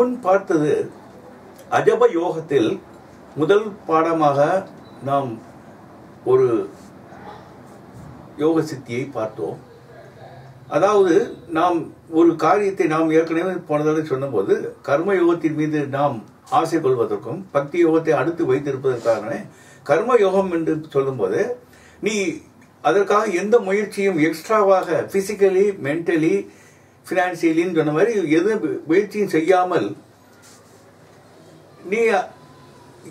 முன் பார்த்தது அஜப யோகத்தில் முதல் பாடமாக நாம் ஒரு யோக சித்தியை பார்த்தோம். அதாவது நாம் ஒரு காரியத்தை நாம் ஏற்கனவே போனதாக சொன்னபோது கர்ம யோகத்தின் மீது நாம் ஆசை கொள்வதற்கும் பக்தி யோகத்தை அடுத்து வைத்திருப்பதற்கான கர்ம யோகம் என்று சொல்லும்போது நீ அதற்காக எந்த முயற்சியும் எக்ஸ்ட்ராவாக பிசிக்கலி மென்டலி ஃபினான்சியலின்னு சொன்ன மாதிரி எது முயற்சியும் செய்யாமல் நீ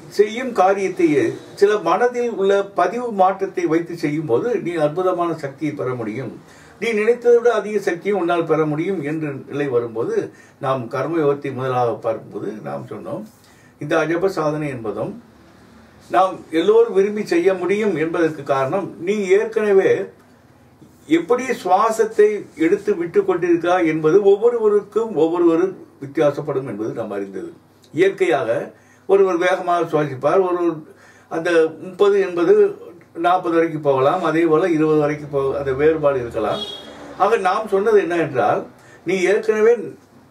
செய்யும் காரியத்தையே சில மனதில் உள்ள பதிவு மாற்றத்தை வைத்து செய்யும் போது நீ அற்புதமான சக்தியை பெற முடியும். நீ நினைத்ததை விட அதிக சக்தியும் உன்னால் பெற முடியும் என்ற நிலை வரும்போது நாம் கர்மயோகத்தை முதலாக பார்க்கும்போது நாம் சொன்னோம் இந்த அஜப சாதனை என்பதும் நாம் எல்லோரும் விரும்பி செய்ய முடியும் என்பதற்கு காரணம் நீ ஏற்கனவே எப்படி சுவாசத்தை எடுத்து விட்டு கொண்டிருக்கிறார் என்பது ஒவ்வொருவருக்கும் ஒவ்வொருவரும் வித்தியாசப்படும் என்பது நாம் அறிந்தது. இயற்கையாக ஒருவர் வேகமாக சுவாசிப்பார் ஒரு அந்த முப்பது என்பது நாற்பது வரைக்கும் போகலாம் அதே போல இருபது வரைக்கும் போக அந்த வேறுபாடு இருக்கலாம். ஆக நாம் சொன்னது என்ன என்றால் நீ ஏற்கனவே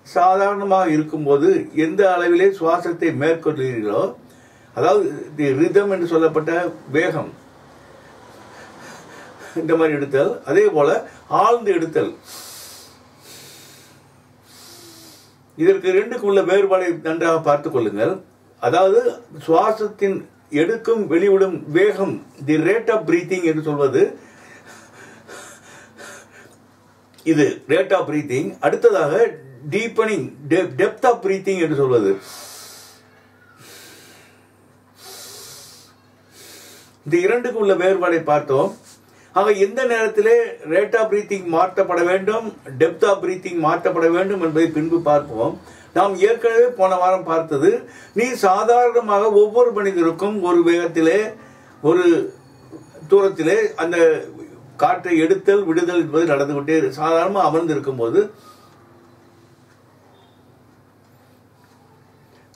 சாதாரணமாக இருக்கும்போது எந்த அளவிலே சுவாசத்தை மேற்கொள்கிறீர்களோ அதாவது ரிதம் என்று சொல்லப்பட்ட வேகம் இந்த மாதிரி எடுத்தல் அதே போல ஆழ்ந்து எடுத்தல். இதற்கு ரெண்டுக்கு உள்ள வேறுபாடை நன்றாக பார்த்துக் கொள்ளுங்கள். அதாவது சுவாசத்தின் எடுக்கும் வெளிவிடும் வேகம் தி ரேட் ஆஃப் பிரீத்திங் என்று சொல்வது இது ரேட் ஆஃப் பிரீத்திங் அடுத்ததாக டீப்பனிங் டெப்த் ஆஃப் பிரீத்திங் என்று சொல்வது. இந்த இரண்டுக்கு உள்ள வேறுபாடை பார்த்தோம். ஆக எந்த நேரத்திலே ரேட் ஆஃப் பிரீத்திங் மாற்றப்பட வேண்டும் டெப்த் ஆஃப் பிரீத்திங் மாற்றப்பட வேண்டும் என்பதை பின்பு பார்ப்போம். நாம் ஏற்கனவே போன வாரம் பார்த்தது நீ சாதாரணமாக ஒவ்வொரு மனிதருக்கும் ஒரு வேகத்திலே ஒரு தூரத்திலே அந்த காற்றை எடுத்தல் விடுதல் என்பது நடந்து கொண்டே சாதாரணமாக அமர்ந்திருக்கும் போது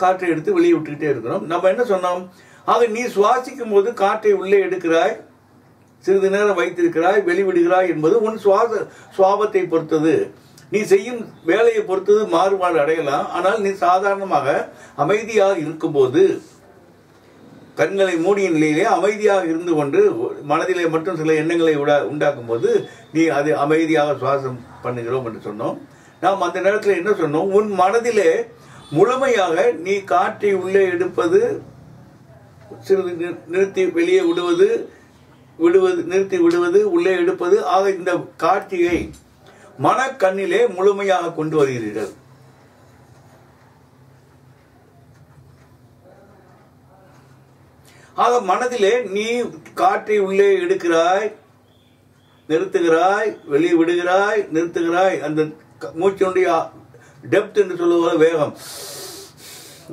காற்றை எடுத்து வெளியே விட்டுக்கிட்டே இருக்கிறோம். நம்ம என்ன சொன்னோம்? ஆக நீ சுவாசிக்கும் போது காற்றை உள்ளே எடுக்கிறாய் சிறிது நேரம் வைத்திருக்கிறாய் வெளிவிடுகிறாய் என்பது உன் சுவாச சுவாபத்தை பொறுத்தது. நீ செய்யும் வேலையை பொறுத்தது மாறுபாடு அடையலாம். ஆனால் நீ சாதாரணமாக அமைதியாக இருக்கும்போது கண்களை மூடிய நிலையிலே அமைதியாக இருந்து கொண்டு மனதிலே மட்டும் சில எண்ணங்களை உண்டாக்கும் போது நீ அது அமைதியாக சுவாசம் பண்ணுகிறோம் என்று சொன்னோம். நாம் அந்த நேரத்தில் என்ன சொன்னோம்? உன் மனதிலே முழுமையாக நீ காற்றை உள்ளே எடுப்பது சிறிது நிறுத்தி வெளியே விடுவது விடுவது நிறுத்தி விடுவது உள்ளே எடுப்பது ஆக இந்த காட்சியை மனக்கண்ணிலே முழுமையாக கொண்டு வருகிறீர்கள். ஆக மனதிலே நீ காற்றை உள்ளே எடுக்கிறாய் நிறுத்துகிறாய் வெளியே விடுகிறாய் நிறுத்துகிறாய் அந்த மூச்சினுடைய டெப்த் என்று சொல்லுவது வேகம்.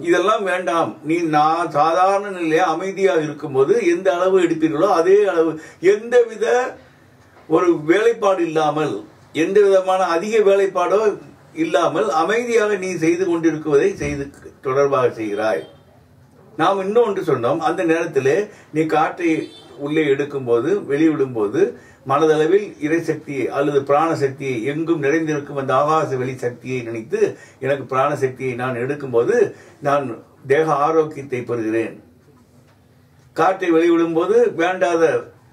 இதெல்லாம் வேண்டாம். நீ நான் சாதாரண நிலையில அமைதியாக இருக்கும்போது எந்த அளவு எடுப்பீர்களோ அதே அளவு. எந்த வித ஒரு வேலைப்பாடு இல்லாமல் எந்த விதமான அதிக வேலைப்பாடோ இல்லாமல் அமைதியாக நீ செய்து கொண்டிருக்குவதை செய்து தொடர்பாக செய்கிறாய். நாம் இன்னொன்று சொன்னோம். அந்த நேரத்தில் நீ காற்றை உள்ளே எடுக்கும்போது வெளிவிடும்போது மனதளவில் இறை சக்தியை அல்லது பிராண சக்தியை எங்கும் நிறைந்திருக்கும் அந்த ஆகாச வெளி சக்தியை நினைத்து எனக்கு பிராண சக்தியை நான் எடுக்கும்போது நான் தேக ஆரோக்கியத்தை பெறுகிறேன். காற்றை வெளிவிடும்போது வேண்டாத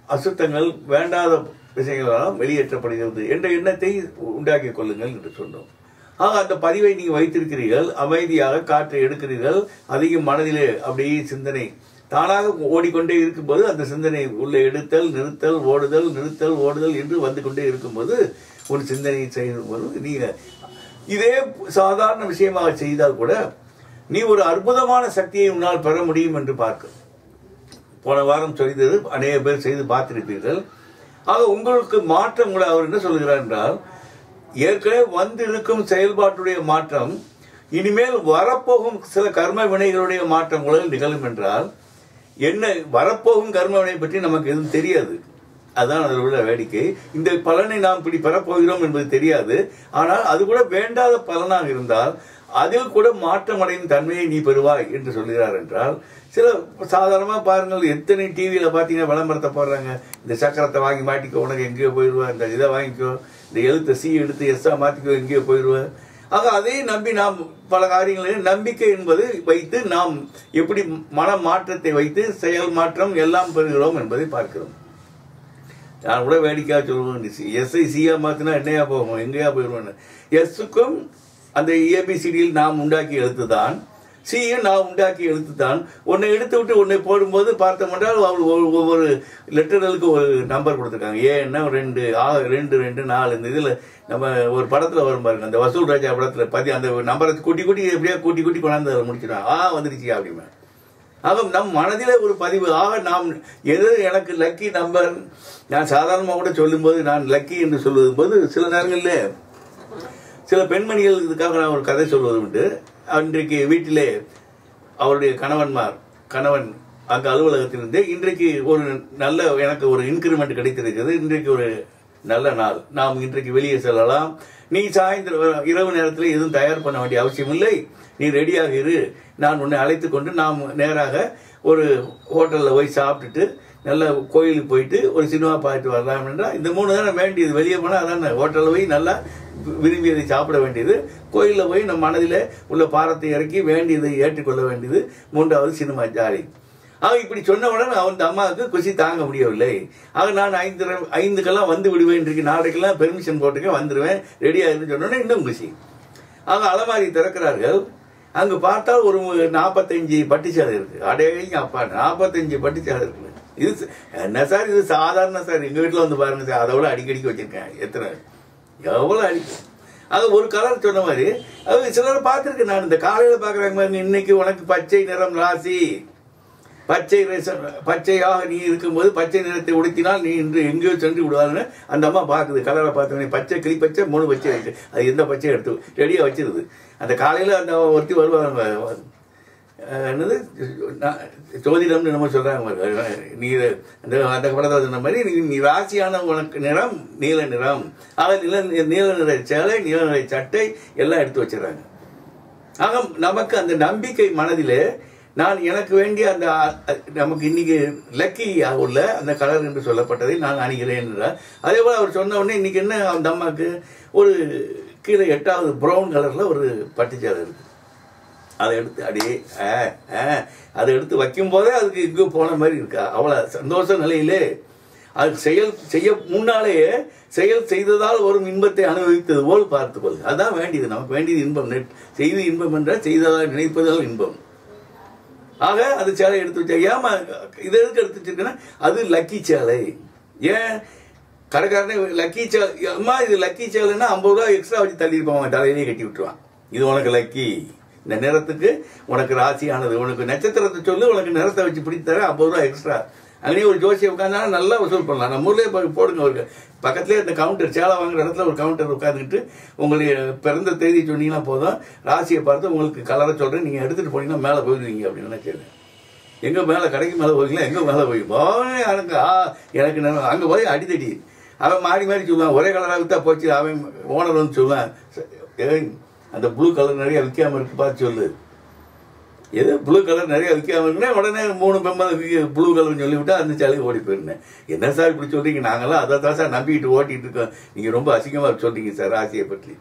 அசுத்தங்கள் வேண்டாத விஷயங்களெல்லாம் வெளியேற்றப்படுகிறது என்ற எண்ணத்தை உண்டாக்கிக் கொள்ளுங்கள் என்று சொன்னோம். ஆக அந்த பதிவை நீங்கள் வைத்திருக்கிறீர்கள் அமைதியாக காற்றை எடுக்கிறீர்கள் அதிகம் மனதிலே அப்படியே சிந்தனை தானாக ஓடிக்கொண்டே இருக்கும்போது அந்த சிந்தனை உள்ளே எடுத்தல் நிறுத்தல் ஓடுதல் நிறுத்தல் ஓடுதல் என்று வந்து கொண்டே இருக்கும்போது ஒரு சிந்தனையை செய்யும்போது நீங்கள் இதே சாதாரண விஷயமாக செய்தால் கூட நீ ஒரு அற்புதமான சக்தியை உன்னால் பெற முடியும் என்று பார்க்க போன வாரம் செய்தது அநேக பேர் செய்து பார்த்திருப்பீர்கள். ஆக உங்களுக்கு மாற்றம் கூட அவர் என்ன சொல்கிறார் என்றால் ஏற்கனவே வந்திருக்கும் செயல்பாட்டுடைய மாற்றம் இனிமேல் வரப்போகும் சில கர்ம வினைகளுடைய மாற்றங்களும் நிகழும் என்றால் என்ன வரப்போகும் கர்ம வினை பற்றி நமக்கு எதுவும் தெரியாது. அதுதான் அதில் உள்ள வேடிக்கை. இந்த பலனை நாம் இப்படி பெறப்போகிறோம் என்பது தெரியாது. ஆனால் அது கூட வேண்டாத பலனாக இருந்தால் அதில் கூட மாற்றம் அடையும் தன்மையை நீ பெறுவாய் என்று சொல்கிறார் என்றால் சில சாதாரணமாக பாருங்கள் எத்தனை டிவியில் பார்த்தீங்கன்னா விளம்பரத்தை போடுறாங்க. இந்த சக்கரத்தை வாங்கி மாட்டிக்கோ உனக்கு எங்கேயோ போயிடுவா. இந்த இதை வாங்கிக்கோ. இந்த எழுத்தை சி எடுத்து எஸ்ஸாக மாற்றிக்கோ எங்கேயோ போயிடுவேன் ஆக அதை நம்பி நாம் பல காரியங்களில் நம்பிக்கை என்பது வைத்து நாம் எப்படி மன மாற்றத்தை வைத்து செயல் மாற்றம் எல்லாம் பெறுகிறோம் என்பதை பார்க்கிறோம். நான் கூட வேடிக்கையாக சொல்லுவேன் எஸ்ஐ சியா மாற்றினா என்னையா போகும்? எங்கேயா போயிடுவேன் எஸ்ஸுக்கும் அந்த ஏபிசிடியில் நாம் உண்டாக்கிய எழுத்து தான் சியும் நான் உண்டாக்கி எழுத்து தான் உன்னை எடுத்து விட்டு உன்னை போடும்போது பார்த்தோம் என்றால் அவள் ஒவ்வொரு- ஒவ்வொரு லெட்டர்களுக்கு ஒரு நம்பர் கொடுத்துருக்காங்க. ஏன்னா ரெண்டு ஆ ரெண்டு ரெண்டு நாலு இந்த இதில் நம்ம ஒரு படத்தில் வரும் பாருங்க. அந்த வசூல் ராஜா படத்தில் பதி அந்த நம்பரை கூட்டி கூட்டி எப்படியா கூட்டி கூட்டி கொண்டாந்து அதை ஆ வந்துருச்சு அப்படிமே. ஆக நம் மனதில் ஒரு பதிவு. ஆக நாம் எது எனக்கு லக்கி நம்பர் நான் சாதாரணமாக கூட சொல்லும்போது நான் லக்கி என்று சொல்வது போது சில நேரங்களில் சில பெண்மணிகள் இதுக்காக நான் ஒரு கதை சொல்வது உண்டு அன்றைக்கு வீட்டிலே அவருடைய கணவன்மார் கணவன் அங்கு அலுவலகத்திலிருந்து இன்றைக்கு ஒரு நல்ல எனக்கு ஒரு இன்க்ரிமெண்ட் கிடைத்திருக்கிறது. இன்றைக்கு ஒரு நல்ல நாள். நாம் இன்றைக்கு வெளியே செல்லலாம். நீ சாயந்தரம் இரவு நேரத்தில் எதுவும் தயார் பண்ண வேண்டிய அவசியம் இல்லை. நீ ரெடியாக இரு. நான் உன்னை அழைத்து கொண்டு நாம் நேராக ஒரு ஹோட்டலில் போய் சாப்பிட்டுட்டு நல்ல கோயிலுக்கு போயிட்டு ஒரு சினிமா பார்த்துட்டு வரலாம் என்றால் இந்த மூணு தானே வேண்டியது வெளியே போனால் அதானே? ஹோட்டலில் போய் நல்லா விரும்பியதை சாப்பிட வேண்டியது. கோயிலில் போய் நம் மனதில் உள்ள பாரத்தை இறக்கி வேண்டியதை ஏற்றுக்கொள்ள வேண்டியது மூன்றாவது சினிமா ஜாலி. ஆக இப்படி சொன்னவுடன் அவன் அம்மாவுக்கு குஷி தாங்க முடியவில்லை. ஆக நான் ஐந்து ஐந்துக்கெல்லாம் வந்து விடுவேன் இன்றைக்கு நாளைக்கெல்லாம் பெர்மிஷன் போட்டுக்க வந்துடுவேன் ரெடியாக இருந்து சொன்னோன்னே இன்னும் குஷி ஆக அலமாரி திறக்கிறார்கள். அங்கு பார்த்தால் ஒரு நாற்பத்தஞ்சு பட்டிச்சாலை இருக்கு. அடேங்க அப்பா நாற்பத்தஞ்சு பட்டிச்சாலை இருக்கு. இது என்ன சார் இது சாதாரண சார். எங்கள் வீட்டில் வந்து பாருங்க சார் அதை விட அடிக்கடிக்கு வச்சிருக்கேன். எத்தனை? எவ்வளோ அடிக்கும் அது ஒரு கலர் சொன்ன மாதிரி. அது சிலர் பார்த்துருக்கேன் நான். இந்த காலையில் பார்க்குறாங்க மாதிரி இன்னைக்கு உனக்கு பச்சை நிறம் ராசி. பச்சை பச்சையாக நீ இருக்கும்போது பச்சை நிறத்தை உடுத்தினால் நீ இன்று எங்கேயோ சென்று விடுவாருன்னு அந்த அம்மா பார்க்குது. கலரை பார்த்தோன்னே பச்சை கிளி பச்சை மூணு பச்சை இருக்கு அது எந்த பச்சையும் எடுத்து ரெடியாக வச்சிருது. அந்த காலையில் அந்த ஒருத்தி வருவாங்க. என்னது? நான் ஜோதிடம்னு நம்ம சொல்கிறாங்க நீ அந்த அந்த படத்தில் சொன்ன மாதிரி நீ நீ ராசியான உனக்கு நிறம் நீல நிறம். ஆக நில நீல நிற சேலை நீல நிற சட்டை எல்லாம் எடுத்து வச்சிடறாங்க. ஆக நமக்கு அந்த நம்பிக்கை மனதிலே நான் எனக்கு வேண்டிய அந்த நமக்கு இன்னைக்கு லக்கி உள்ள அந்த கலர் என்று சொல்லப்பட்டதை நான் அணிகிறேன் என்றார். அதே போல் அவர் சொன்ன உடனே இன்னைக்கு என்ன அந்த அம்மாவுக்கு ஒரு கீழே எட்டாவது ப்ரௌன் கலரில் ஒரு பட்டுச்சேலை இருக்குது அதை எடுத்து அப்படியே ஆ, ஆ, அதை எடுத்து வைக்கும் போதே அதுக்கு இங்கே போன மாதிரி இருக்கா? அவ்வளோ சந்தோஷ நிலையிலே அது செயல் செய்ய முன்னாலேயே செயல் செய்ததால் வரும் இன்பத்தை அனுபவித்தது போல் பார்த்துக்கொள் அதுதான் வேண்டியது. நமக்கு வேண்டியது இன்பம். நெட் செய்து இன்பம் என்றால் செய்ததால் நினைப்பதால் இன்பம். ஆக அது சேலை எடுத்து வச்சா ஏமா இதை எதுக்கு எடுத்து வச்சிருக்கேன்னா அது லக்கி சேலை. ஏன்? கடைக்காரனே லக்கி சேலை அம்மா இது லக்கி சேலைன்னா ஐம்பது ரூபா எக்ஸ்ட்ரா வச்சு தள்ளியிருப்பான் அவன் தலையிலேயே கட்டி விட்டுருவான். இது உனக்கு லக்கி. இந்த நிறத்துக்கு உனக்கு ராசியானது உனக்கு நட்சத்திரத்தை சொல்லு உனக்கு நிறத்தை வச்சு பிடித்தர ஐம்பது ரூபா எக்ஸ்ட்ரா அங்கேயே ஒரு ஜோசியை உட்காந்தாலும் நல்லா வசூல் பண்ணலாம். நம்ம ஊர்லேயே போய் போடுங்க ஒரு பக்கத்துலேயே இந்த கவுண்டர் சேலை வாங்குற இடத்துல ஒரு கவுண்டர் உட்காந்துக்கிட்டு உங்களுடைய பிறந்த தேதி சொன்னீங்கன்னா போதும். ராசியை பார்த்து உங்களுக்கு கலரை சொல்கிறேன் நீங்கள் எடுத்துகிட்டு போனீங்கன்னா மேலே போயிடுவீங்க அப்படின்னு நினைக்கிறேன். எங்கே மேலே கடைக்கு மேலே போவீங்களா? எங்கே மேலே போய்? போனே எனக்கு ஆ எனக்கு நினைவு. போய் அடித்தடி அவன் மாறி மாறி சொல்லுவான். ஒரே கலராக வித்தா போச்சு. அவன் ஓனர் வந்து சொல்லுவான். ஏய், அந்த ப்ளூ கலர் நிறைய விற்காம இருக்கு பார்த்து சொல்லு. எது? ப்ளூ கலர் நிறைய விற்காம இருக்குன்னா உடனே மூணு பெம்பர் ப்ளூ கலர்னு சொல்லிவிட்டா அந்த சாலைக்கு ஓடி போயிருந்தேன் என்ன சார் இப்படி சொல்றீங்க? நாங்களாம் அதை தான் சார் நம்பிக்கிட்டு ஓட்டிட்டு இருக்கோம். நீங்க ரொம்ப அசிங்கமா சொல்றீங்க சார் ஆசையை பற்றி.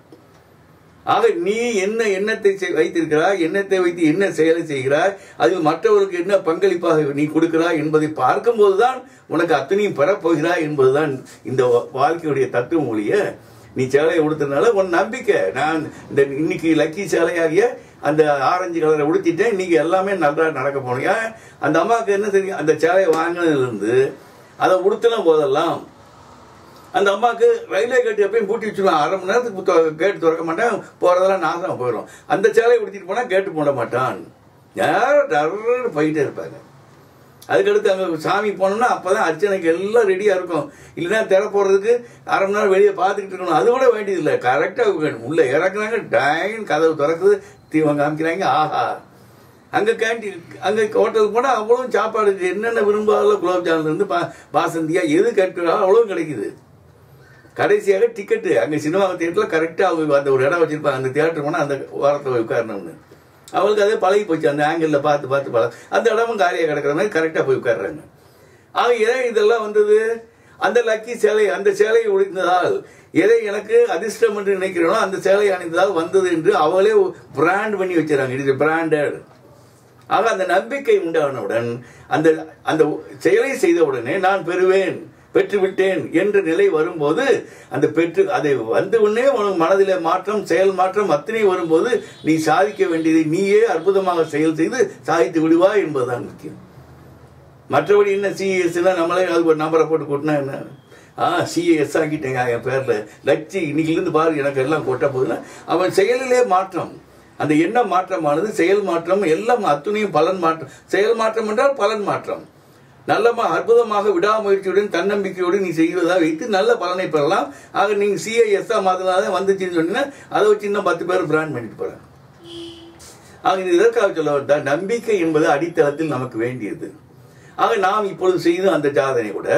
ஆக நீ என்ன எண்ணத்தை செய்- வைத்திருக்கிறாய்? எண்ணத்தை வைத்து என்ன செயலை செய்கிறாய்? அதில் மற்றவர்களுக்கு என்ன பங்களிப்பாக நீ கொடுக்கிறாய் என்பதை பார்க்கும்போது தான் உனக்கு அத்தனையும் பெறப்போகிறாய் என்பதுதான் இந்த வாழ்க்கையுடைய தத்துவம் ஒழிய நீ சேலையை உடுத்தனால உன் நம்பிக்கை. நான் இந்த இன்னைக்கு லக்கி சேலையாகிய அந்த ஆரஞ்சு கலரை உடுத்திட்டேன். இன்னைக்கு எல்லாமே நல்லா நடக்க போனோம் அந்த அம்மாவுக்கு என்ன தெரியும்? அந்த சேலையை வாங்கினதுலேருந்து அதை உடுத்தின போதெல்லாம் அந்த அம்மாவுக்கு ரயில்வே கேட் எப்பயும் பூட்டி வச்சுருவான். அரை மணி நேரத்துக்கு கேட்டு திறக்க மாட்டேன். போகிறதெல்லாம் நாசமாக போயிடும் அந்த சேலையை உடுத்திட்டு போனால் கேட்டு போட மாட்டான். யாரும் டர்ன்னு போயிட்டே இருப்பாங்க. அதுக்கடுத்து அங்கே சாமி போனோம்னா அப்போ தான் அர்ச்சனைக்கு எல்லாம் ரெடியாக இருக்கும். இல்லைன்னா திற போடுறதுக்கு அரை மணி நேரம் வெளியே பார்த்துக்கிட்டு இருக்கணும். அது கூட வேண்டியதில்லை கரெக்டாக உள்ளே இறக்குறாங்க டைன் கதவு திறக்குது தீவம் காமிக்கிறாங்க ஆஹா. அங்கே கேண்டீன் அங்கே ஹோட்டலுக்கு போனால் அவ்வளோ சாப்பாடுக்கு என்னென்ன விரும்பாதோ குலோப் ஜாமுன்லேருந்து பா பாசந்தியாக எது கேட்கிறாலும் அவ்வளோ கிடைக்குது. கடைசியாக டிக்கெட்டு அங்கே சினிமா தியேட்டரில் கரெக்டாக அவங்க அந்த ஒரு இடம் வச்சுருப்பாங்க. அந்த தியேட்டர் போனால் அந்த வாரத்தில் உட்காரணும்னு. அவளுக்கு அதே பழகி போச்சு அந்த ஆங்கிளில் பார்த்து பார்த்து பழக. அந்த இடமும் காலியாக கிடக்கிற மாதிரி கரெக்டாக போய் உட்காடுறாங்க ஆக ஏன் இதெல்லாம் வந்தது அந்த லக்கி சேலை அந்த சேலையை உடைந்ததால் எதை எனக்கு அதிர்ஷ்டம் என்று நினைக்கிறேனோ அந்த சேலை அணிந்ததால் வந்தது என்று அவளே பிராண்ட் பண்ணி வச்சுறாங்க. இட் இஸ் பிராண்டட் ஆக அந்த நம்பிக்கை உண்டானவுடன் அந்த அந்த செயலை செய்தவுடனே நான் பெறுவேன். பெற்றுவிட்டேன் என்ற நிலை வரும்போது அந்த பெற்று அதை வந்த உடனே உனக்கு மனதில் மாற்றம் செயல் மாற்றம் அத்தனை வரும்போது நீ சாதிக்க வேண்டியதை நீயே அற்புதமாக செயல் செய்து சாதித்து விடுவாய் என்பதுதான் முக்கியம். மற்றபடி என்ன சிஎஸ்னா நம்மளே அது ஒரு நம்பரை போட்டு கூட்டினா என்ன? ஆ சிஏஎஸ் ஆக்கிட்டேங்க என் பேரில். லட்சி இன்னைக்குலேருந்து பாரு எனக்கு எல்லாம் கொட்ட போதுன்னா அவன் செயலிலே மாற்றம். அந்த எண்ண மாற்றமானது செயல் மாற்றம் எல்லாம் அத்துணையும் பலன் மாற்றம். செயல் மாற்றம் என்றால் பலன் மாற்றம். நல்லமா அற்புதமாக விடாமுயற்சியுடன் தன்னம்பிக்கையோடு நீ செய்வதாக வைத்து நல்ல பலனை பெறலாம். ஆக நீங்க சிஐஎஸ்ஆ மாதிரிலாம் வந்துச்சுன்னு சொன்னீங்கன்னா அதை வச்சு இன்னும் பத்து பேர் பிராண்ட் பண்ணிட்டு போறாங்க. ஆக இது இதற்காக சொல்ல வந்தா நம்பிக்கை என்பது அடித்தளத்தில் நமக்கு வேண்டியது. ஆக நாம் இப்பொழுது செய்த அந்த சாதனை கூட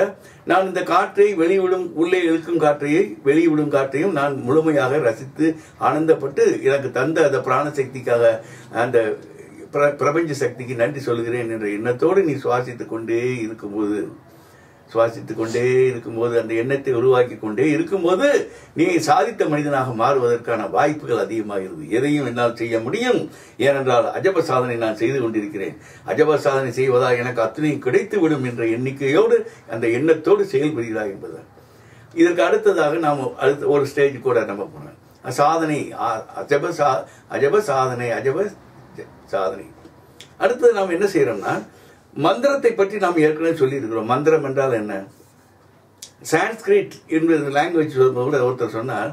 நான் இந்த காற்றை வெளிவிடும் உள்ளே இழுக்கும் காற்றையை வெளிவிடும் காற்றையும் நான் முழுமையாக ரசித்து ஆனந்தப்பட்டு எனக்கு தந்த அந்த பிராண சக்திக்காக அந்த பிர- பிரபஞ்ச சக்திக்கு நன்றி சொல்கிறேன் என்ற எண்ணத்தோடு நீ சுவாசித்து கொண்டே இருக்கும்போது சுவாசித்து கொண்டே இருக்கும்போது அந்த எண்ணத்தை உருவாக்கி கொண்டே இருக்கும்போது நீ சாதித்த மனிதனாக மாறுவதற்கான வாய்ப்புகள் அதிகமாகிறது. எதையும் என்னால் செய்ய முடியும். ஏனென்றால் அஜப சாதனை நான் செய்து கொண்டிருக்கிறேன். அஜப சாதனை செய்வதால் எனக்கு அத்தனையும் கிடைத்து விடும் என்ற எண்ணிக்கையோடு அந்த எண்ணத்தோடு செயல்படுகிறாய் என்பதுதான் இதற்கு அடுத்ததாக நாம் அடுத்த ஒரு ஸ்டேஜ் கூட நம்ம போனோம் சாதனை அஜப சா அஜப சாதனை அஜப சாதனை. அடுத்தது நாம் என்ன செய்யறோம்னா மந்திரத்தை பற்றி நாம் ஏற்கனவே சொல்லியிருக்கிறோம். மந்திரம் என்றால் என்ன? சான்ஸ்கிரிட் என்பது லாங்குவேஜ் கூட ஒருத்தர் சொன்னார்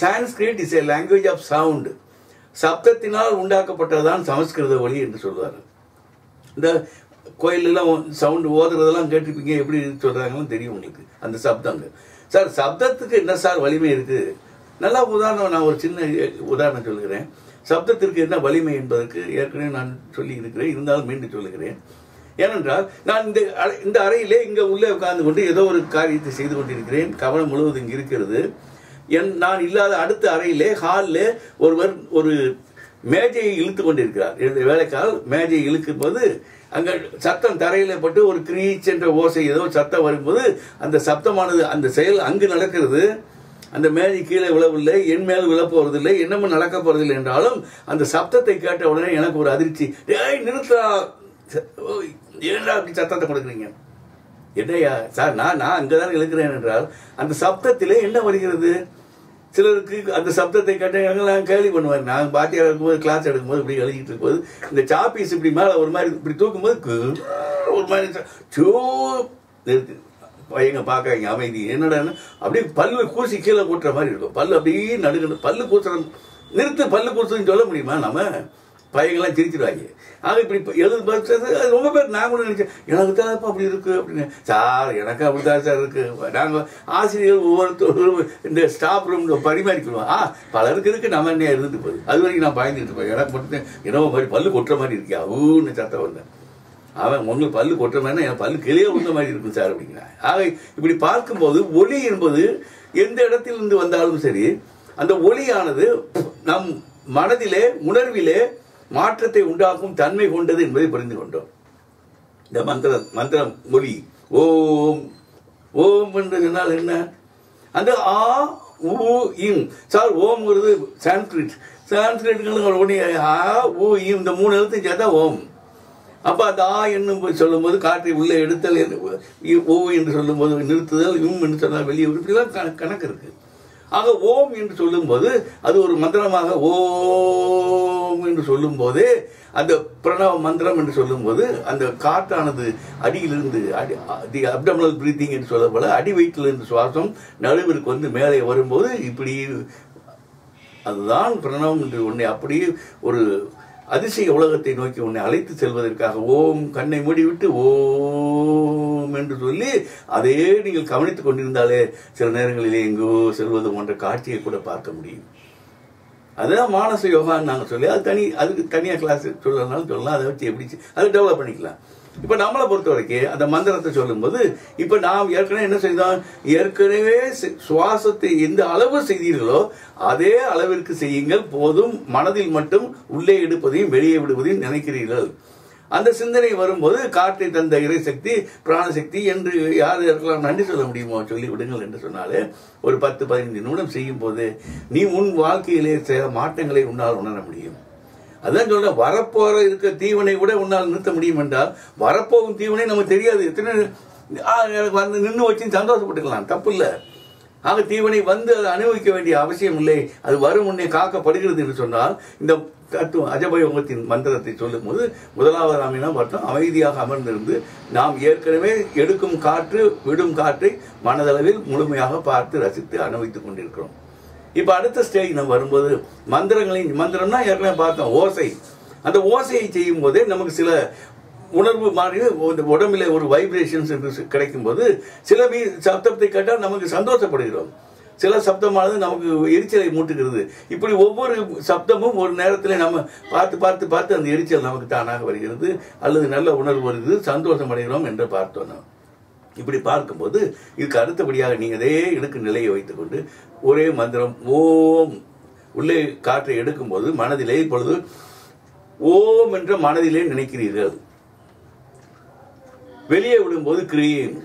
Sanskrit is a language of sound சப்தத்தினால் உண்டாக்கப்பட்டதுதான் சமஸ்கிருத ஒளி என்று சொல்வார். இந்த கோயிலெல்லாம் சவுண்டு ஓதுறதெல்லாம் கேட்டிருப்பீங்க எப்படி சொல்கிறாங்கன்னு தெரியும் உங்களுக்கு அந்த சப்தங்கள். சார் சப்தத்துக்கு என்ன சார் வலிமை இருக்குது நல்லா உதாரணம் நான் ஒரு சின்ன உதாரணம் சொல்கிறேன் சப்தத்திற்கு என்ன வலிமை என்பதற்கு ஏற்கனவே நான் சொல்லி இருக்கிறேன் இருந்தாலும் மீண்டும் சொல்லுகிறேன். ஏனென்றால் நான் இந்த இந்த அறையிலே இங்கே உள்ளே உட்கார்ந்து கொண்டு ஏதோ ஒரு காரியத்தை செய்து கொண்டிருக்கிறேன். கவனம் முழுவதும் இங்கே இருக்கிறது. என் நான் இல்லாத அடுத்த அறையிலே ஹாலில் ஒருவர் ஒரு மேஜையை இழுத்து கொண்டிருக்கிறார். வேலைக்கால் மேஜையை இழுக்கும் போது அங்கே சத்தம் தரையில் பட்டு ஒரு கிரீச் என்ற ஓசை ஏதோ சத்தம் வரும்போது அந்த சப்தமானது அந்த செயல் அங்கு நடக்கிறது. அந்த மேஜை கீழே விழவில்லை என் மேல் விழ போறதில்லை என்னமும் நடக்க போறதில்லை என்றாலும் அந்த சப்தத்தை கேட்ட உடனே எனக்கு ஒரு அதிர்ச்சி. டேய் நிறுத்தா ஏன்டா அப்படி சத்தத்தை கொடுக்குறீங்க? என்னையா சார் நான் நான் அங்கதான் இருக்கிறேன் என்றால் அந்த சப்தத்திலே என்ன வருகிறது? சிலருக்கு அந்த சப்தத்தை கேட்டவங்கலாம் கேள்வி பண்ணுவார் நான் பாட்டியாக இருக்கும்போது கிளாஸ் எடுக்கும்போது இப்படி எழுதிட்டு இருக்கும்போது இந்த சாப்பீஸ் இப்படி மேலே ஒரு மாதிரி இப்படி தூக்கும்போது ஒரு மாதிரி சோ சூ நிறுத்து பையங்க பார்க்காங்க அமைதி. என்னடான்னு அப்படியே பல்லு கூசி கீழே கூட்டுற மாதிரி இருக்கும். பல்லு அப்படியே நடுக்கணும் பல்லு கூசுற நிறுத்து பல்லு கூசுன்னு சொல்ல முடியுமா நம்ம? பையங்கள்லாம் சிரிச்சிருவாங்க. ஆக இப்படி எழுது பரிசது அது ரொம்ப பேர் நாங்களும் நினச்சேன் நினைச்சேன் எனக்கு தான் அப்படி இருக்கு அப்படின்னு. சார் எனக்கு அப்படி தான் சார் இருக்குது நாங்கள் ஆசிரியர் ஒவ்வொருத்தரும் இந்த ஸ்டாஃப் ரூம் பரிமாறிக்குவோம் ஆ பலருக்கு இருக்குது நம்ம என்ன இருந்துட்டு போகுது? அது வரைக்கும் நான் பயந்துட்டு போய் எனக்கு மட்டும் என்னவோ மாதிரி பல்லு கொட்டுற மாதிரி இருக்கியா? ஊன்னு சத்தம் வந்தேன். அவன் உங்களுக்கு பல்லு கொட்டுற மாதிரி என் பல்லு கிளியே உள்ள மாதிரி இருக்கும் சார் அப்படிங்கிறான் ஆக இப்படி பார்க்கும்போது ஒளி என்பது எந்த இடத்திலிருந்து வந்தாலும் சரி அந்த ஒளியானது நம் மனதிலே உணர்விலே மாற்றத்தை உண்டாக்கும் தன்மை கொண்டது என்பதை புரிந்து கொண்டோம். இந்த மந்திர மந்திரம் ஒளி ஓம் ஓம் என்று சொன்னால் என்ன? அந்த ஆ ஊ இம். சார் ஓம்ங்கிறது சான்ஸ்கிரிட். சான்ஸ்கிரிட்கள் உடனே ஆ ஊ இம் இந்த மூணு எழுத்து சேர்த்தா ஓம். அப்போ அந்த ஆ என்னும் போய் சொல்லும்போது காற்றை உள்ளே எடுத்தல் என்று ஓ என்று சொல்லும்போது நிறுத்துதல் இம் என்று சொன்னால் வெளியே விடு. இப்படிலாம் கணக்கு இருக்கு ஆக ஓம் என்று சொல்லும்போது அது ஒரு மந்திரமாக ஓம் என்று சொல்லும்போது அந்த பிரணவ மந்திரம் என்று சொல்லும்போது அந்த காற்றானது அடியிலிருந்து அடி தி அப்டமினல் பிரீத்திங் என்று சொல்ல போல அடி வயிற்றிலிருந்து சுவாசம் நடுவிற்கு வந்து மேலே வரும்போது இப்படி அதுதான் பிரணவம் என்று ஒன்றை அப்படியே ஒரு அதிசய உலகத்தை நோக்கி உன்னை அழைத்து செல்வதற்காக ஓம் கண்ணை மூடிவிட்டு ஓம் என்று சொல்லி அதே நீங்கள் கவனித்துக் கொண்டிருந்தாலே சில நேரங்களிலே எங்கோ செல்வது போன்ற காட்சியை கூட பார்க்க முடியும். அதுதான் மானச யோகான்னு நாங்கள் சொல்லி அது தனி அதுக்கு தனியாக கிளாஸ் சொல்லனாலும் சொல்லலாம். அதை வச்சு எப்படி அதை டெவலப் பண்ணிக்கலாம். இப்போ நம்மளை பொறுத்த வரைக்கும் அந்த மந்திரத்தை சொல்லும்போது இப்போ நாம் ஏற்கனவே என்ன செய்தோம்? ஏற்கனவே சுவாசத்தை எந்த அளவு செய்தீர்களோ அதே அளவிற்கு செய்யுங்கள். போதும் மனதில் மட்டும் உள்ளே எடுப்பதையும் வெளியே விடுவதையும் நினைக்கிறீர்கள். அந்த சிந்தனை வரும்போது காற்றை தந்த இறைசக்தி பிராணசக்தி என்று யார் இருக்கலாம் நன்றி சொல்ல முடியுமோ சொல்லி விடுங்கள் என்று சொன்னாலே ஒரு பத்து பதினைந்து நிமிடம் செய்யும் போது நீ உன் வாழ்க்கையிலே சில மாற்றங்களை உன்னால் உணர முடியும். அதான் சொல்ல வரப்போற இருக்க தீவனை கூட உன்னால் நிறுத்த முடியும் என்றால் வரப்போகும் தீவனை நமக்கு தெரியாது. எத்தனை எனக்கு வந்து நின்று வச்சு சந்தோஷப்பட்டுக்கலாம். தப்பு இல்லை ஆக தீவனை வந்து அதை அனுபவிக்க வேண்டிய அவசியம் இல்லை. அது வரும் முன்னே காக்கப்படுகிறது என்று சொன்னால் இந்த தத்துவம் அஜபயோகத்தின் மந்திரத்தை சொல்லும்போது முதலாவது நாம் என்ன பார்த்தோம்? அமைதியாக அமர்ந்திருந்து நாம் ஏற்கனவே எடுக்கும் காற்று விடும் காற்றை மனதளவில் முழுமையாக பார்த்து ரசித்து அனுபவித்துக் கொண்டிருக்கிறோம். இப்ப அடுத்த ஸ்டேஜ் நம்ம வரும்போது மந்திரங்களின் மந்திரம்னா ஏற்கனவே பார்த்தோம் ஓசை. அந்த ஓசையை செய்யும் போதே நமக்கு சில உணர்வு மாறி இந்த ஒரு வைப்ரேஷன்ஸ் என்று கிடைக்கும் போது சில மீ சப்தத்தை கேட்டால் நமக்கு சந்தோஷப்படுகிறோம். சில சப்தமானது நமக்கு எரிச்சலை மூட்டுகிறது. இப்படி ஒவ்வொரு சப்தமும் ஒரு நேரத்தில் நம்ம பார்த்து பார்த்து பார்த்து அந்த எரிச்சல் நமக்கு தானாக வருகிறது. அல்லது நல்ல உணர்வு வருகிறது சந்தோஷம் அடைகிறோம் என்று பார்த்தோம் நம்ம இப்படி பார்க்கும்போது இதுக்கு அடுத்தபடியாக நீங்கள் அதே இடுக்கு நிலையை வைத்துக்கொண்டு ஒரே மந்திரம் ஓம் உள்ளே காற்றை எடுக்கும்போது மனதிலே இப்பொழுது ஓம் என்ற மனதிலே நினைக்கிறீர்கள். வெளியே விடும்போது கிரீம்.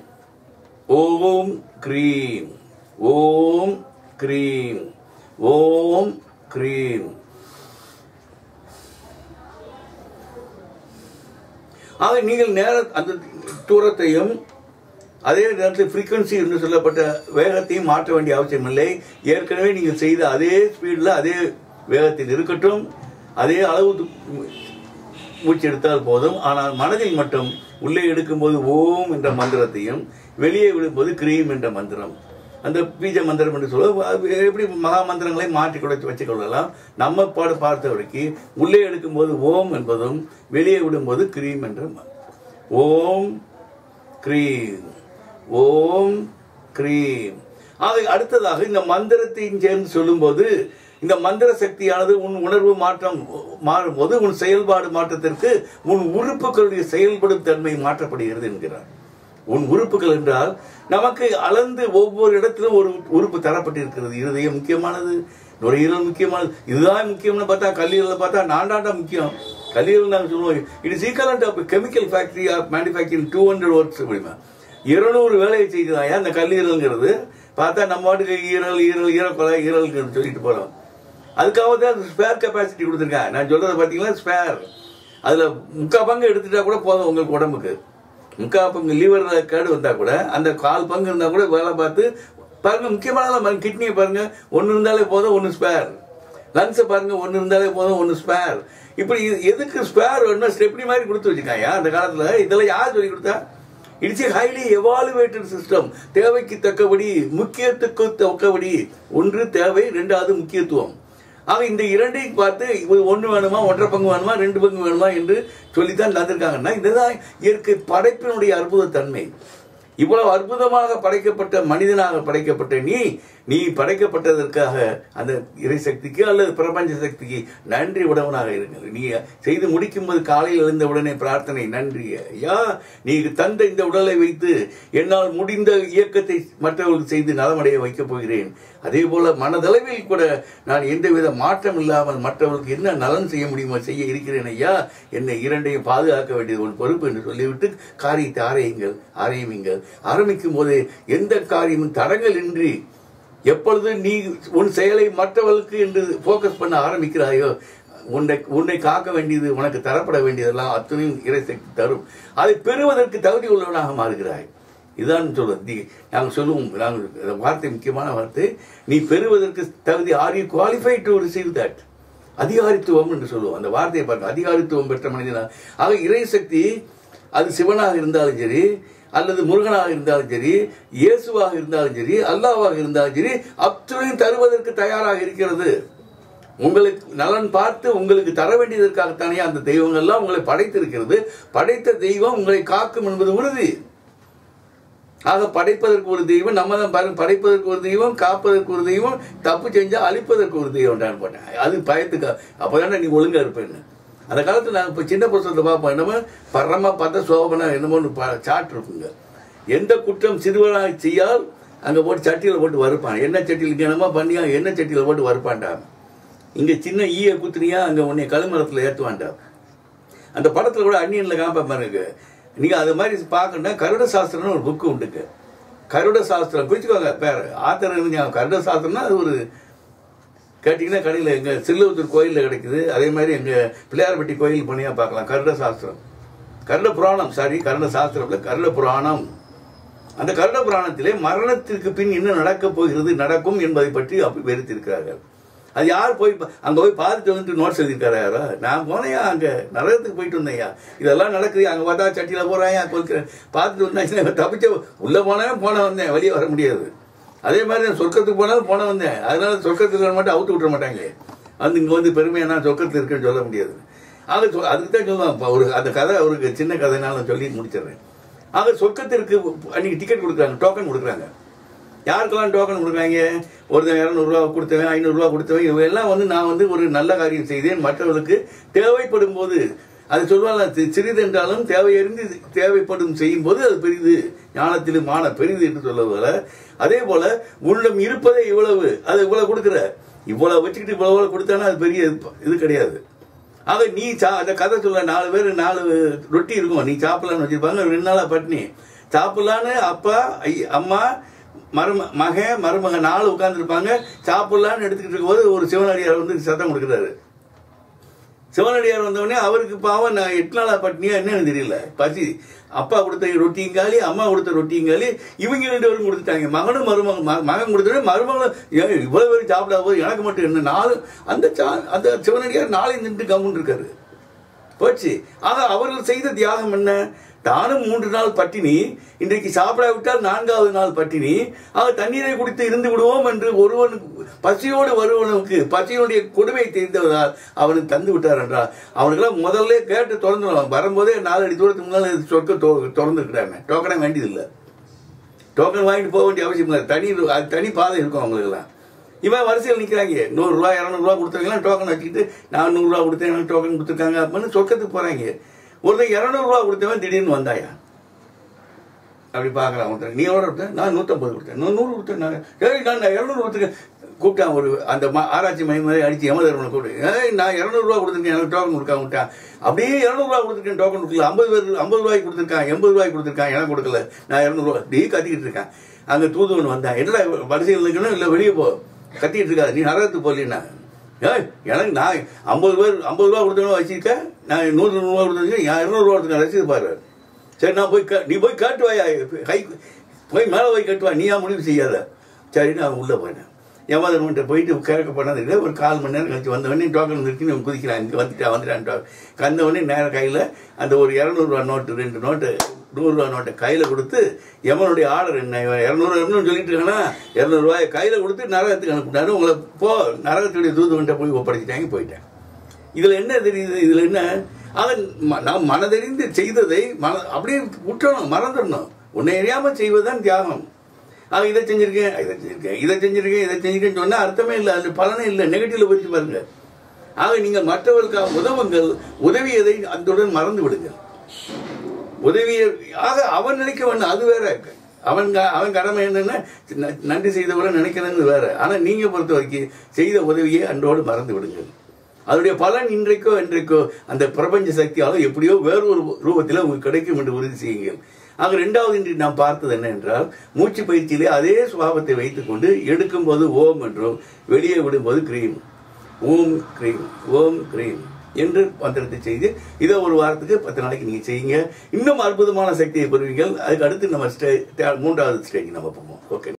ஓம் கிரீம். ஓம் கிரீம். ஓம் கிரீம். ஆக நீங்கள் நேர அந்த தூரத்தையும் அதே நேரத்தில் ஃப்ரீக்வன்சி என்று சொல்லப்பட்ட வேகத்தையும் மாற்ற வேண்டிய அவசியம் இல்லை ஏற்கனவே நீங்கள் செய்த அதே ஸ்பீடில் அதே வேகத்தில் இருக்கட்டும். அதே அளவு மூச்சு எடுத்தால் போதும். ஆனால் மனதில் மட்டும் உள்ளே எடுக்கும்போது ஓம் என்ற மந்திரத்தையும் வெளியே விடும்போது கிரீம் என்ற மந்திரம். அந்த பீஜ மந்திரம் என்று சொல்ல எப்படி மகா மந்திரங்களை மாற்றி கூட வச்சுக்கொள்ளலாம் நம்ம பாடு பார்த்த வரைக்கும் உள்ளே எடுக்கும்போது ஓம் என்பதும் வெளியே விடும்போது கிரீம் என்ற ஓம் கிரீம். ஓம் கிரீம். அது அடுத்ததாக இந்த மந்திரத்தையும் சேர்ந்து சொல்லும்போது இந்த மந்திர சக்தியானது உன் உணர்வு மாற்றம் மாறும்போது உன் செயல்பாடு மாற்றத்திற்கு உன் உறுப்புகளுடைய செயல்படும் தன்மை மாற்றப்படுகிறது என்கிறார். உன் உறுப்புகள் என்றால் நமக்கு அளந்து ஒவ்வொரு இடத்திலும் ஒரு உறுப்பு தரப்பட்டிருக்கிறது. இருதயம் முக்கியமானது நுரையீரல் முக்கியமானது இதுதான் முக்கியம்னு பார்த்தா கல்லீரல் பார்த்தா நான்டாண்டா முக்கியம். கல்லீரல் நாங்கள் சொல்லுவோம். It is equivalent of chemical factory of manufacturing two hundred works அப்படிமா இருநூறு வேலையை செய்ததாயா அந்த கல்லீரல்ங்கிறது. பார்த்தா நம்ம பாட்டுக்கு ஈரல் ஈரல் ஈரக்கொலை ஈரல்னு சொல்லிட்டு போகிறோம் அதுக்காக தான் ஸ்பேர் கெப்பாசிட்டி கொடுத்துருக்கேன் நான் சொல்கிறத பார்த்தீங்கன்னா ஸ்பேர் அதில் முக்கால் பங்கு எடுத்துட்டா கூட போதும் உங்களுக்கு உடம்புக்கு. முக்கால் பங்கு லிவர்ல கேடு வந்தால் கூட அந்த கால் பங்கு இருந்தால் கூட வேலை பார்த்து பாருங்கள் முக்கியமான கிட்னியை பாருங்கள் ஒன்று இருந்தாலே போதும் ஒன்று ஸ்பேர் லங்ஸை பாருங்கள் ஒன்று இருந்தாலே போதும் ஒன்று ஸ்பேர் இப்படி எதுக்கு ஸ்பேர் வேணும்னா ஸ்டெப்னி மாதிரி கொடுத்து வச்சிருக்காங்க அந்த காலத்தில் இதெல்லாம் யார் சொல்லி கொடுத்தா? It's a highly evaluated system தேவைக்கு தக்கபடி முக்கியத்துக்கு தக்கபடி. ஒன்று தேவை ரெண்டாவது முக்கியத்துவம். ஆக இந்த இரண்டையும் பார்த்து ஒன்று வேணுமா ஒன்றரை பங்கு வேணுமா ரெண்டு பங்கு வேணுமா என்று சொல்லித்தான் தந்திருக்காங்கன்னா இதுதான் இயற்கை படைப்பினுடைய அற்புத தன்மை இவ்வளவு அற்புதமாக படைக்கப்பட்ட மனிதனாக படைக்கப்பட்ட நீ நீ படைக்கப்பட்டதற்காக அந்த இறைசக்திக்கு அல்லது பிரபஞ்ச சக்திக்கு நன்றி உடவனாக இருங்கள். நீ செய்து முடிக்கும்போது காலையில் எழுந்த உடனே பிரார்த்தனை நன்றி ஐயா நீ தந்த இந்த உடலை வைத்து என்னால் முடிந்த இயக்கத்தை மற்றவர்களுக்கு செய்து நலமடைய வைக்கப் போகிறேன். அதே போல மனதளவில் கூட நான் எந்தவித மாற்றம் இல்லாமல் மற்றவர்களுக்கு என்ன நலன் செய்ய முடியுமோ செய்ய இருக்கிறேன் ஐயா. என்னை இரண்டையும் பாதுகாக்க வேண்டியது உன் பொறுப்பு என்று சொல்லிவிட்டு காரியத்தை ஆரையுங்கள் ஆரையுங்கள். ஆரம்பிக்கும் போது எந்த காரியமும் தடங்கள் இன்றி எப்பொழுது நீ உன் செயலை மற்றவர்களுக்கு என்று ஃபோக்கஸ் பண்ண ஆரம்பிக்கிறாயோ உன்னை உன்னை காக்க வேண்டியது உனக்கு தரப்பட வேண்டியதெல்லாம் அத்தனையும் இறைசக்தி தரும். அதை பெறுவதற்கு தகுதி உள்ளவனாக மாறுகிறாய். இதான் சொல்வது நீ நாங்கள் சொல்லுவோம் நாங்கள் வார்த்தை முக்கியமான வார்த்தை. நீ பெறுவதற்கு தகுதி are you qualify to receive that அதிகாரித்துவம் என்று சொல்லுவோம். அந்த வார்த்தையை பார்க்க அதிகாரித்துவம் பெற்ற மனிதனாக ஆக இறைசக்தி அது சிவனாக இருந்தாலும் சரி அல்லது முருகனாக இருந்தாலும் சரி இயேசுவாக இருந்தாலும் சரி அல்லாவாக இருந்தாலும் சரி அத்துணையும் தருவதற்கு தயாராக இருக்கிறது. உங்களுக்கு நலன் பார்த்து உங்களுக்கு தர வேண்டியதற்காகத்தானே அந்த தெய்வங்கள்லாம் உங்களை படைத்திருக்கிறது. படைத்த தெய்வம் உங்களை காக்கும் என்பது உறுதி. ஆக படைப்பதற்கு ஒரு தெய்வம் நம்ம தான் பாருங்க படைப்பதற்கு ஒரு தெய்வம் காப்பதற்கு ஒரு தெய்வம் தப்பு செஞ்சால் அழிப்பதற்கு ஒரு தெய்வம் தான் போட்டேன். அது பயத்துக்கு அப்பதானே நீ ஒழுங்காக இருப்பேன்னு. அந்த காலத்தில் நாங்கள் இப்போ சின்ன புத்தகத்தை பார்ப்போம் என்னமோ பரம பத சோபனா என்னமோன்னு சாட் இருக்குங்க. எந்த குற்றம் சிறுவனாக செய்யால் அங்கே போட்டு சட்டியில் போட்டு வறுப்பான். என்ன சட்டியில் இங்கே என்னமோ பண்ணியா என்ன சட்டியில் போட்டு வறுப்பான்டா இங்கே சின்ன ஈய குத்துனியா அங்கே உன்னை கழுமரத்தில் ஏற்றுவான்டா அந்த படத்தில் கூட அன்னியனில் காம்பேன் பாருங்க. நீங்கள் அது மாதிரி பார்க்கணுன்னா கருட சாஸ்திரம்னு ஒரு புக்கு உண்டுங்க. கருட சாஸ்திரம் குறிச்சுக்கோங்க பேர். ஆத்தர் கருட சாஸ்திரம்னா அது ஒரு கேட்டிங்கன்னா கடையில் எங்கள் சில்லுவத்தூர் கோயிலில் கிடைக்குது. அதே மாதிரி எங்கள் பிள்ளையார்பட்டி கோயில் பணியாக பார்க்கலாம். கருட சாஸ்திரம். கருட புராணம் சாரி கருட சாஸ்திரம் கருட புராணம். அந்த கருட புராணத்திலே மரணத்திற்கு பின் என்ன நடக்கப் போகிறது நடக்கும் என்பதை பற்றி அப்படி வெறுத்திருக்கிறார்கள். அது யார் போய் அங்கே போய் பார்த்துட்டு வந்துட்டு நோட்ஸ் எழுதியிருக்காரா யாரோ? நான் போனேயா அங்கே? நரகத்துக்கு போயிட்டு வந்தேன்யா இதெல்லாம் நடக்குது. அங்கே பார்த்தா சட்டியில் போகிறாயா கொல்கிறேன் பார்த்துட்டு வந்தாச்சுன்னா தப்பிச்ச உள்ளே போனேன் போன வந்தேன். வெளியே வர முடியாது. அதே மாதிரி நான் சொர்க்கத்துக்கு போனாலும் போன வந்தேன். அதனால சொர்க்கத்துக்கு மட்டும் அவுத்து விட்டுற மாட்டாங்க வந்து இங்கே வந்து பெருமையாக நான் சொர்க்கத்தில் இருக்குன்னு சொல்ல முடியாது. ஆக சொ- அதுக்கு தான் சொல்லுவான் ஒரு அந்த கதை அவருக்கு சின்ன கதைனால சொல்லி முடிச்சிடுறேன். ஆக சொர்க்கத்திற்கு அன்னைக்கு டிக்கெட் கொடுக்குறாங்க டோக்கன் கொடுக்குறாங்க. யாருக்கெல்லாம் டோக்கன் கொடுக்குறாங்க? ஒருத்தன் இரநூறுவா கொடுத்தவன் ஐநூறுரூவா கொடுத்தவன் இவங்க எல்லாம் வந்து நான் வந்து ஒரு நல்ல காரியம் செய்தேன். மற்றவர்களுக்கு தேவைப்படும் போது அது சொல்லுவாங்க சிறிது என்றாலும் தேவையறிந்து தேவைப்படும் செய்யும் போது அது பெரிது ஞானத்திலும் மான பெரிது என்று சொல்லுவதில்ல அதே போல உள்ளம் இருப்பதே இவ்வளவு அது இவ்வளவு கொடுக்குற. இவ்வளவு வச்சுக்கிட்டு இவ்வளவு கொடுத்தானா அது பெரிய இது- கிடையாது. ஆக நீ சா அந்த கதை சொல்ல நாலு பேர் நாலு ரொட்டி இருக்கும். நீ சாப்பிடலான்னு வச்சிருப்பாங்க ரெண்டு நாளா பட்னி சாப்பிடலான்னு அப்பா ஐ- அம்மா மரும மகன் மருமகன் நாலு உட்கார்ந்துருப்பாங்க. சாப்பிடலான்னு எடுத்துக்கிட்டு இருக்கும்போது ஒரு சிவனடியார் வந்து சத்தம் கொடுக்குறாரு. சிவனடியார் வந்தவொடனே அவருக்கு பாவம் நான் எட்டு நாளா பட்னியா என்னன்னு தெரியல. பசி. அப்பா கொடுத்த ரொட்டியும் காலி அம்மா கொடுத்த ரொட்டியும் காலி இவங்க ரெண்டு பேரும் கொடுத்துட்டாங்க. மகனும் மருமகன் ம- மகன் கொடுத்துட்டு மருமகளும் இவ்வளவு பேரும் சாப்பிடாத போது எனக்கு மட்டும் என்ன நாலு? அந்த சா- அந்த சிவனடியார் நாளை நின்று கம்முன்னு இருக்காரு. போச்சு. ஆக அவர்கள் செய்த தியாகம் என்ன? தானும் மூன்று நாள் பட்டினி இன்றைக்கு சாப்பிடாவிட்டால் நான்காவது நாள் பட்டினி ஆக தண்ணீரை குடித்து இருந்து விடுவோம் என்று ஒருவன் பசியோடு வருவனுக்கு பசியுடைய கொடுமை தெரிந்தவதால் அவனுக்கு தந்து விட்டார் என்றால் அவனுக்கெல்லாம் முதல்ல கேட்டு திறந்துடும் வரும்போதே நாலு அடி தூரத்துக்கு முன்னால் சொற்க திறந்துருக்கிறாங்க. டோக்கனே வேண்டியதில்லை. டோக்கன் வாங்கிட்டு போக வேண்டிய அவசியம் இல்லை. தனி அது தனி பாதை இருக்கும் அவங்களுக்கெல்லாம். இவன் வரிசையில் நிற்கிறாங்க நூறுரூவா இரநூறுவா கொடுத்தவங்களாம் டோக்கன் வச்சுக்கிட்டு நான் நூறுரூவா கொடுத்தேன் எனக்கு டோக்கன் கொடுத்துருக்காங்க அப்படின்னு சொர்க்கத்துக்கு போகிறாங்க ஒருத்தன் இரநூறுவா கொடுத்தவன் திடீர்னு வந்தாயா? அப்படி பார்க்கலாம் ஒருத்தர் நீ எவ்வளோ கொடுத்த? நான் நூற்றம்பது கொடுத்தேன். நான் நூறு கொடுத்தேன். நான் ஏய் நான் இரநூறு கொடுத்துருக்கேன் கூப்பிட்டான் ஒரு அந்த மா ஆராய்ச்சி மையம் மாதிரி அடிச்சு யமதர்மனை கூப்பிட்டு ஏய் நான் இரநூறுவா கொடுத்துருக்கேன். எனக்கு டோக்கன் கொடுக்காம விட்டான். அப்படியே இரநூறுவா கொடுத்துருக்கேன் டோக்கன் கொடுக்கல. ஐம்பது பேர் ஐம்பது ரூபாய்க்கு கொடுத்துருக்கான் எண்பது ரூபாய்க்கு கொடுத்துருக்கான் எனக்கு கொடுக்கல. நான் இரநூறுவா அப்படியே கத்திக்கிட்டு இருக்கேன். அங்கே தூதுவன் வந்தான். என்னடா வரிசையில் இருக்கணும் இல்லை வெளியே போ. கத்திட்டு இருக்காது. நீ நரகத்துக்கு போகலன்னா? ஏய் எனக்கு நான் ஐம்பது பேர் ஐம்பது ரூபா கொடுத்தவங்க வச்சிருக்கேன் நான் நூறு நூறுரூவா கொடுத்துருக்கேன் இரநூறுவா கொடுத்துருக்கேன் ரசீது பாரு சரி நான் போய் க நீ போய் காட்டுவாயா கை போய் மேலே போய் கட்டுவா நீயா முடிவு செய்யாத. சரி நான் உள்ளே போயிட்டேன். யமதர்மன்ட்ட போயிட்டு கேட்க போனது ஒரு கால் மணி நேரம் கழிச்சு வந்தவொடனே டோக்கன் இருக்குன்னு குதிக்கிறான். இங்கே வந்துட்டான் வந்துட்டான் டோக்கன் வந்தவொடனே நேரம் கையில் அந்த ஒரு இரநூறுவா நோட்டு ரெண்டு நோட்டு நூறுரூவா கையில் கொடுத்து எவனுடைய ஆர்டர் என்ன இவன் இரநூறு இரநூறு சொல்லிட்டு இருக்கானா? இரநூறுவாயை கையில் கொடுத்து நரகத்துக்கு அனுப்பினாரு உங்களை போ நரகத்துடைய தூதுவன்ட்ட போய் ஒப்படைச்சிட்டாங்க போயிட்டேன். இதில் என்ன தெரியுது? இதில் என்ன? அதை ம- நாம் மனதறிந்து செய்ததை மன அப்படியே விட்டுறணும் மறந்துடணும். உன்னை எறியாமல் செய்வதுதான் தியாகம். ஆக இதை செஞ்சுருக்கேன் இதை செஞ்சுருக்கேன் இதை செஞ்சிருக்கேன் இதை செஞ்சிருக்கேன்னு சொன்னால் அர்த்தமே இல்லை. அது பலனே இல்லை. நெகட்டிவில் போயிட்டு பாருங்க. ஆக நீங்கள் மற்றவர்களுக்காக உதவுங்கள். உதவியதை அத்துடன் மறந்து விடுங்கள். உதவியாக அவன் நினைக்க வேண்டாம் அது வேற. அவன் அவன் கடமை என்னன்னா நன்றி செய்தவரை நினைக்கிறேன்னு வேற. ஆனா நீங்க பொறுத்த வரைக்கும் செய்த உதவியை அன்றோடு மறந்து விடுங்கள். அதனுடைய பலன் இன்றைக்கோ இன்றைக்கோ அந்த பிரபஞ்ச சக்தியால் எப்படியோ வேறொரு ரூபத்தில் உங்களுக்கு கிடைக்கும் என்று உறுதி செய்யுங்கள். ஆக ரெண்டாவது இன்று நாம் பார்த்தது என்ன என்றால் மூச்சு பயிற்சியிலே அதே சுபாவத்தை வைத்துக்கொண்டு எடுக்கும்போது ஓம் என்றும் வெளியே விடும்போது கிரீம். ஓம் கிரீம் ஓம் கிரீம். என்று மந்திரத்தை செய்து இதை ஒரு வாரத்துக்கு பத்து நாளைக்கு நீங்கள் செய்யுங்க. இன்னும் அற்புதமான சக்தியை பெறுவீர்கள். அதுக்கு அடுத்து நம்ம ஸ்டே மூன்றாவது ஸ்டேஜ் நம்ம போவோம். ஓகே